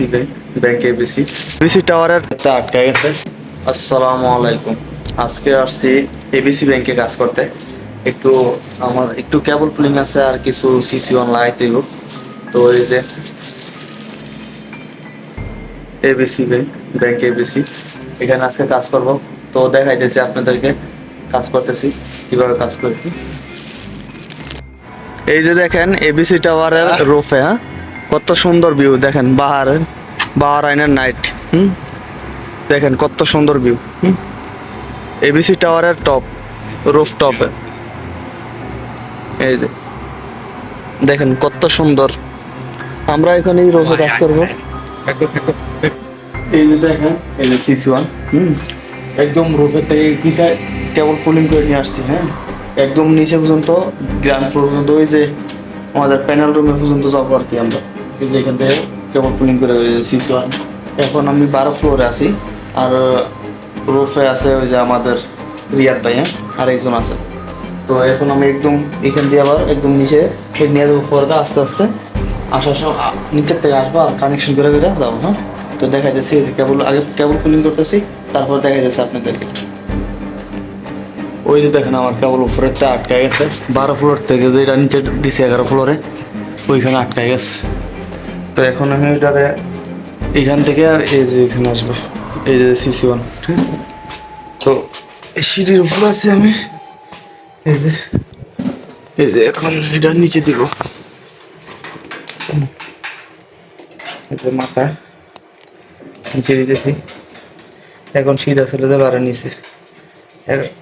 ABC bank bank ABC. ABC টাওয়ারের আটকে গেছে। আসসালামু আলাইকুম। আজকে আসছি এবিসি ব্যাংকে কাজ করতে। একটু আমার একটু কেবল পুলিং আছে আর কিছু সিসি ওয়ান লাগাইতে হইব তো এই যে এবিসি ব্যাংক ব্যাংক এবিসি। এখানে আজকে কাজ করব। তো দেখাইতেছি আপনাদেরকে। কাজ করতেছি কীভাবে কাজ করছি। এই যে দেখেন এবিসি টাওয়ারের রোফে হ্যাঁ? কত সুন্দর ভিউ দেখেন বাহারের বাহার আইনের নাইট হুম? দেখেন কত সুন্দর ভিউ হুম? এবিসি টাওয়ারের টপ রুফ টপে এই যে, দেখেন কত সুন্দর। আমরা এখানে রোফে কাজ করব। এই যে দেখেন, এই যে সিসি ওয়ান হুম? একদম রুফের থেকে কিসে কেবল পুলিং করে নিয়ে আসছি হ্যাঁ? একদম নিচে পর্যন্ত গ্রাউন্ড ফ্লোর পর্যন্ত, ওই যে আমাদের প্যানেল রুমে পর্যন্ত যাব আর কি আমরা। এই এখান থেকে কেবল পুলিং করে সিসি ওয়ান এখন আমি বারো ফ্লোরে আছি, আর রুফে আছে ওই যে আমাদের রিয়াদ ভাই হ্যাঁ? আর একজন আছে। তো এখন আমি একদম এখান দিয়ে আবার একদম নিচে ফের নিয়ে যাব ফোরটা আস্তে আস্তে। আসার সময় নিচের থেকে আসব আর কানেকশন করে করে যাব হ্যাঁ? তো দেখা যাচ্ছে কেবল, আগে কেবল কুলিং করতেছি, তারপর দেখা যাচ্ছে আপনাদেরকে। ওই যে দেখেন আমার কেবল উপরেরটা আটকায় গেছে। বারো ফ্লোর থেকে যেটা নিচে দিছে এগারো ফ্লোরে ওইখানে আটকায় গেছে। তো এখন আমি ওইটারে এইখান থেকে এই যে এখানে আসব। এই যে সিসি ওয়ান তো এই সিঁড়ির উপরে আছি আমি। এই যে এই যে এখন এটা নিচে দিব। মাথা, নিচে দিতেছি। এখন সিধা চলে যাবে আর নিচে।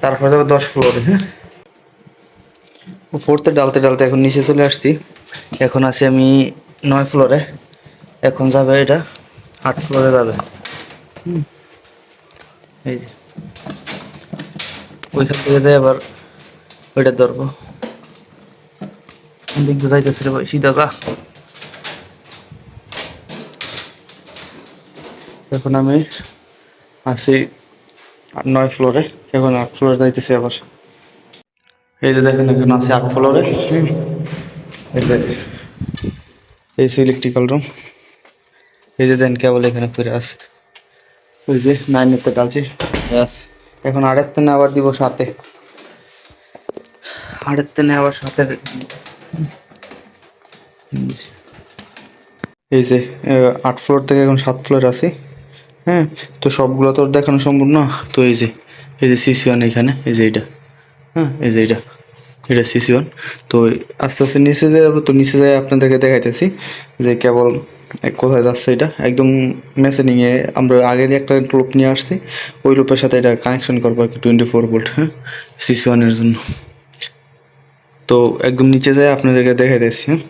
তারপরে যাবে দশ ফ্লোরে হ্যাঁ? ফোরতে ডালতে ডালতে এখন নিচে চলে আসছি। এখন আছি আমি নয় ফ্লোরে এখন যাবে এটা আট ফ্লোরে যাবে। হুম। এই যে। ওইখান থেকে যাই আবার ওইটা ধরবো। দিক দিয়ে যাইতেছে রে ভাই? সিধা এখন আমি আছি নয় ফ্লোরে এখন আট ফ্লোরে যাইতেছি আবার। এই যে দেখেন এখন আছি আট ফ্লোরে এই যে এই যে ইলেকট্রিক্যাল রুম এই যে দেন কেবল এখানে ফিরে আছে। ওই যে নাইন নাইনেরটা ডালছি এখন আটের তেনে আবার দিব সাথে। আটের তেনে আবার সাথে। এই যে আট ফ্লোর থেকে এখন সাত ফ্লোর আছি। হ্যাঁ তো সবগুলো তো দেখানো সম্ভব না। তো এই যে এই যে সিসি ওয়ান এখানে, এই যে এইটা। হ্যাঁ এই যে এইটা। এটা সিসি ওয়ান তো আস্তে আস্তে নিচে যাব তো নিচে যাই আপনাদেরকে দেখাইতেছি যে কেবল কোথায় যাচ্ছে এটা। একদম মেশিনিংয়ে আমরা আগের একটা লুপ নিয়ে আসছি। ওই লুপের সাথে এটা কানেকশন করব আর কি টোয়েন্টি ফোর ভোল্ট হ্যাঁ? সিসি ওয়ানের জন্য। তো একদম নিচে যাই, আপনাদেরকে দেখাইতেছি হ্যাঁ?